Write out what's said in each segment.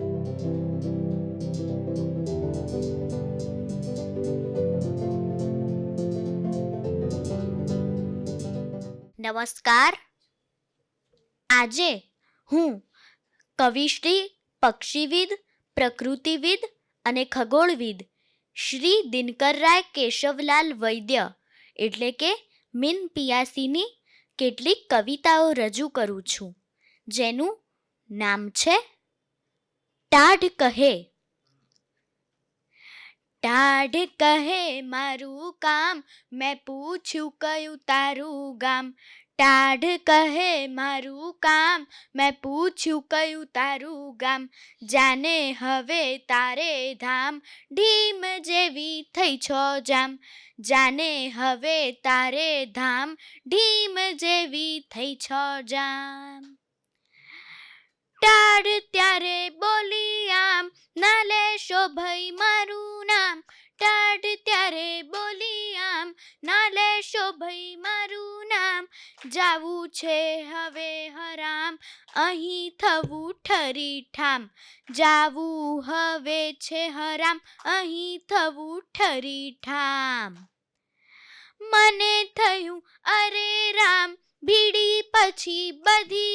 નમસ્કાર. આજે હું કવિશ્રી, પક્ષીવિદ, પ્રકૃતિવિદ અને ખગોળવિદ શ્રી દિનકરરાય કેશવલાલ વૈદ્ય એટલે કે મિન પિયાસીની કેટલીક કવિતાઓ રજૂ કરું છું. જેનું નામ છે ટાઢ કહે. ટાઢ કહે, મારું કામ, મેં પૂછ્યું કયું તારું ગામ. ટાઢ કહે, મારું કામ, મેં પૂછ્યું કયું તારું ગામ. જાને હવે તારે ધામ, ઢીમ જેવી થઈ છો જામ. જાને હવે તારે ધામ, ઢીમ જેવી થઈ છો જામ. ટાઢ ત્યારે બોલી આમ ના લેશો ભાઈ મારું નામ. ટાઢ ત્યારે બોલી આમ ના લેશો ભાઈ મારું નામ. જાવું છે હવે હરામ, અહીં થવું ઠરી ઠામ. જાવું હવે છે હરામ, અહીં થવું ઠરી ઠામ. મને થયું અરે રામ, ભીડી પછી બધી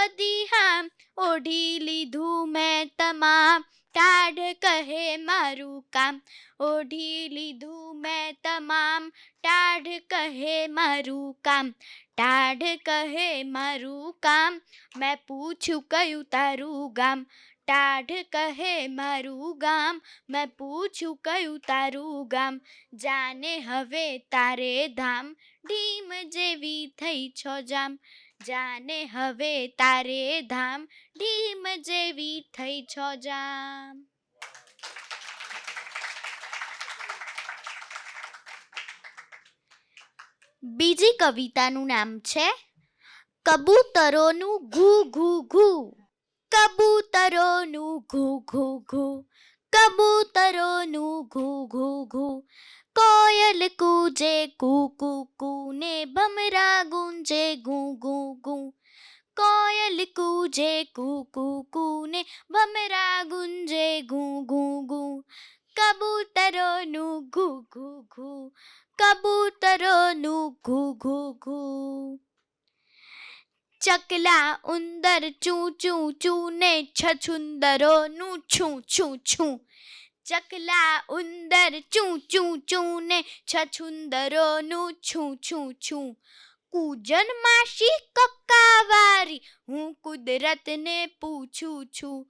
પછી બધી હામ ઓઢી લીધું મેં તમામ ટાઢ કહે મારું કામ ઓઢી લીધું મેં તમામ ટાઢ કહે મારું કામ ટાઢ કહે મારું કામ મેં પૂછ્યું કયું તારું ગામ ટાઢ કહે મારું ગામ મેં પૂછ્યું કયું તારું ગામ જાને હવે તારે ધામ ઢીમ જેવી થઈ છો જામ જાને હવે તારે ધામ ઢીમ જેવી થઈ છો જામ. બીજી કવિતાનું નામ છે કબૂતરોનું ઘૂ ઘૂ ઘૂ. કબૂતરોનું ઘૂ ઘૂ ઘૂ. કબૂતરોનું ઘૂ ઘૂ ઘૂ. કોયલ કૂજે, કૂ કૂ કૂ ને ભમરા ગુંજે, ગું ગું ગું. કોયલ કૂજે, કૂ કૂ કૂ ને ભમરા ગુંજે, ગું ગું ગું. કબૂતરોનું ઘૂ ઘૂ ઘૂ. કબૂતરોનું ઘૂ ઘૂ ઘૂ. ચકલા ઉંદર ચૂ ચૂ ચૂ ને છછુંદરોનું છું છું છું. ચકલા ઉંદર ચૂ ચૂ ચૂ ને છછુંદરોનું છું છું છું. કૂજન માસી કક્કાવારી, હું કુદરતને પૂછું છું.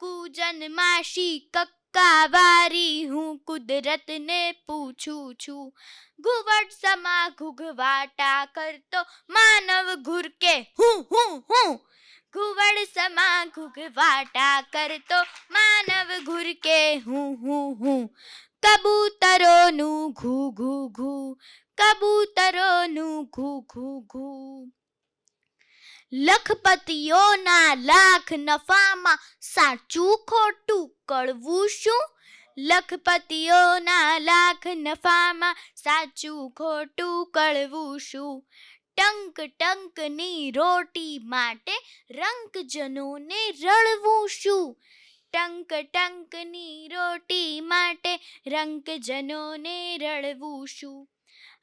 કૂજન માસી કક્કાવારી, હું કુદરતને પૂછું છું. ઘુવડ સમા ઘુઘવાટા કરતો માનવ ઘુરકે, હું હું હું. ઘુવડ સમા ઘૂઘવાટા કરતો માનવ ઘુરકે હું હું હું. કબૂતરોનું ઘૂ ઘૂ ઘૂ. કબૂતરોનું ઘૂ ઘૂ ઘૂ. લખપતિઓના લાખ નફામાં સાચું ખોટું કળવું શું? લખપતિઓના લાખ નફામાં સાચું ખોટું કળવું શું? ટંક ટંકની રોટી માટે રંકજનોને રળવું શું? ટંક ટંકની રોટી માટે રંકજનોને રળવું શું?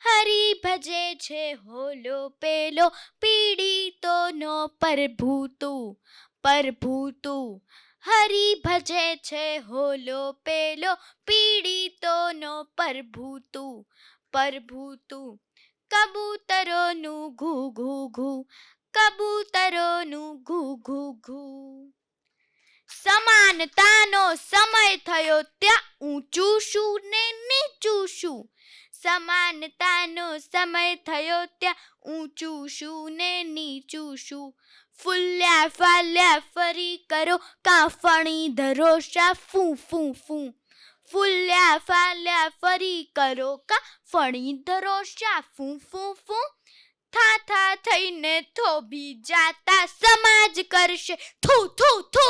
હરી ભજે છે હોલો પેલો, પીડિતોનો પરભૂતું પરભૂતું. હરી ભજે છે હોલો પેલો, પીડિતોનો પરભૂતું પરભૂતું. કબૂતરોનું ઘૂ ઘૂ ઘૂ, કબૂતરોનું ઘૂ ઘૂ ઘૂ. સમાનતાનો સમય થયો ત્યાં ઊંચું શું ને નીચું શું? સમાનતાનો સમય થયો ત્યાં ઊંચું શું ને નીચું શું? ફૂલ્યા ફાલ્યા ફરી કરો કાફણી ધરો શા ફૂ ફૂ ફૂ. ફૂલ્યા ફાલ્યા ફરી કરો કા ફણી ધરો શા ફૂ ફૂ ફૂ. થા થા થઈને થોભી જાતા સમાજ કરશે. થુ થુ થુ.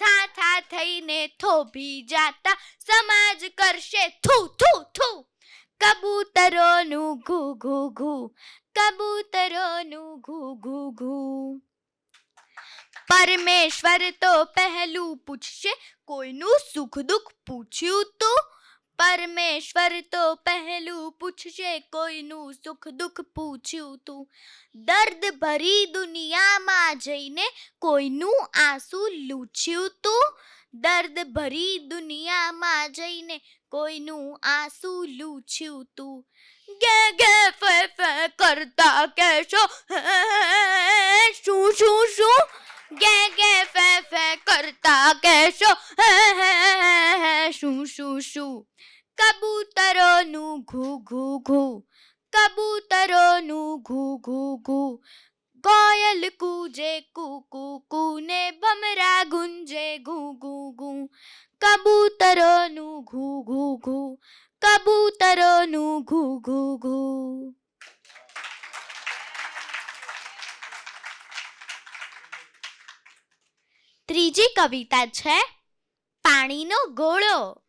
થા થા થઈને થોભી જાતા સમાજ કરશે. થુ થુ થુ. કબૂતરોનું ઘૂ ઘૂ ઘૂ. કબૂતરોનું ઘૂ ઘૂ ઘૂ. પરમેશ્વર તો પહેલું પૂછશે, કોઈનું સુખ દુઃખ પૂછ્યું તો? પરમેશ્વર તો પહેલું પૂછશે, કોઈનું સુખ દુઃખ પૂછ્યું તું? દર્દ ભરી દુનિયામાં જઈને કોઈનું આંસુ લૂછ્યું તું? દર્દ ભરી દુનિયામાં જઈને કોઈનું આંસુ લૂછ્યું તું? ગે ગે, ફે ફે કરતા કહેશો શું શું શું? ગે ગે ફે ફે કરતા કહેશો. હે, હે, હે, હે, શું શું શું? કબૂતરોનું ઘૂ ઘૂ ઘૂ. કબૂતરોનું ઘૂ ઘૂ ઘૂ. કોયલ કૂજે કૂ કૂ કૂ ને ભમરા ગુંજે ઘૂ ઘૂ ઘૂ. કબૂતરોનું ઘૂ ઘૂ ઘૂ. કબૂતરોનું ઘૂ ઘૂ ઘૂ. ત્રીજી કવિતા છે, પાણીનો ગોળો.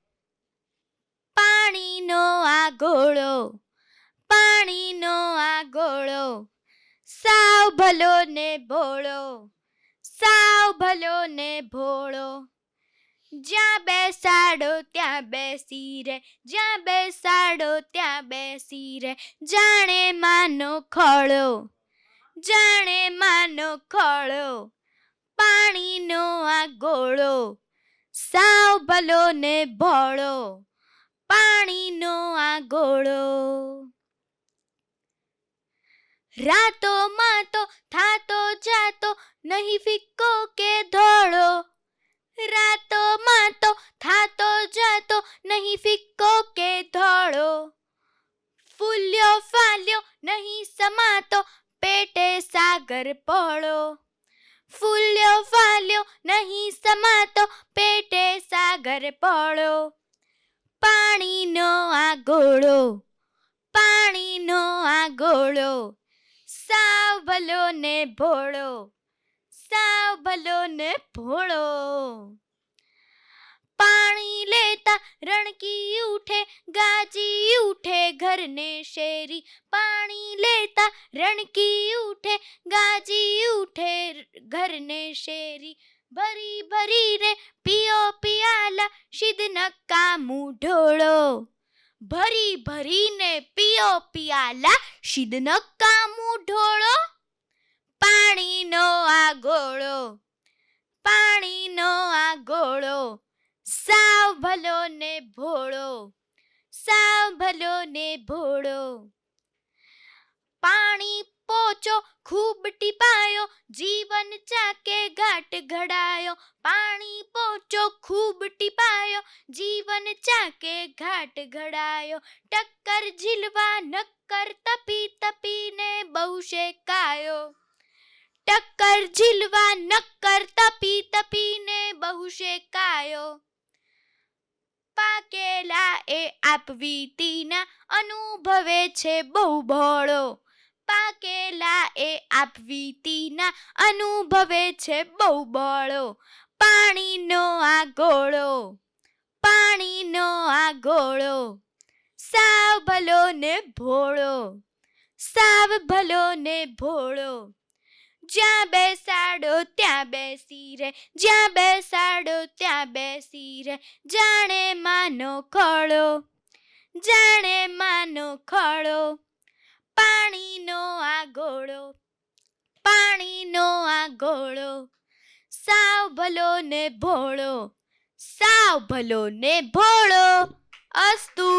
પાણીનો આ ગોળો, પાણીનો આ ગોળો, સાવ ભલો ને ભોળો, સાવ ભલો ને ભોળો. જ્યાં બેસાડો ત્યાં બેસી રે, જ્યાં બેસાડો ત્યાં બેસી રે, જાણે માનો ખળો, જાણે માનો ખોળો. પાણીનો આ ગોળો, સાવ ભલો ને ભોળો, પાણીનો આ ગોળો. રાતોમાં તો થાતો જાતો નહીં ફિક્કો કે ધોળો. રાતોમાં તો થાતો જાતો નહીં ફિક્કો કે ધોળો. ફૂલ્યો ફાલ્યો નહીં સમાતો પેટે સાગર પહોળો. ફૂલ્યો ફાલ્યો, નહીં સમાતો, પેટે સાગર પહોળો પાણીનો આ ગોળો પાણીનો આ ગોળો સાવ ભલો ને ભોળો, સાવ ભલો ને ભોળો. પાણી લેતા રણકી ઉઠે, ગાજી ઉઠે ઘરને શેરી. પાણી લેતા રણકી ઉઠે, ગાજી ઉઠે શેરી ભરી ભરી રે પિયો પિયાલા શિદ નકામું ઢોળો ભરી ભરીને પીઓ પિયાલા શિદ નકામું ઢોળો પાણીનો આ ગોળો પાણીનો આ ગોળો સાવ ભલો ને ભોળો, સાવ ભલો ને ભોળો. પાણી પોચો, ખૂબ ટીપાયો, જીવન ચાકે ઘાટ ઘડાયો. પાણી પોચો, ખૂબ ટીપાયો, જીવન ચાકે ઘાટ ઘડાયો. ટક્કર ઝીલવા, નક્કર તપી તપીને બહુ શેકાયો. ટક્કર ઝીલવા, નક્કર તપી તપીને બહુ શેકાયો. પાકેલા એ આપવી તીના, અનુભવે છે બહુ ભોળો. પાકેલા એ આપવીતીના અનુભવે છે બહુ બળો. પાણીનો આ ગોળો, પાણીનો આ ગોળો, સાવ ભલો ને ભોળો, સાવ ભલો ને ભોળો. જ્યાં બેસાડો ત્યાં બેસી રે, જ્યાં બેસાડો ત્યાં બેસી રે, જાણે માનો ખળો, જાણે માનો ખોળો. પાણીનો આ ગોળો પાણીનો આ ગોળો સાવ ભલો ને ભોળો, સાવ ભલો ને ભોળો અસ્તુ.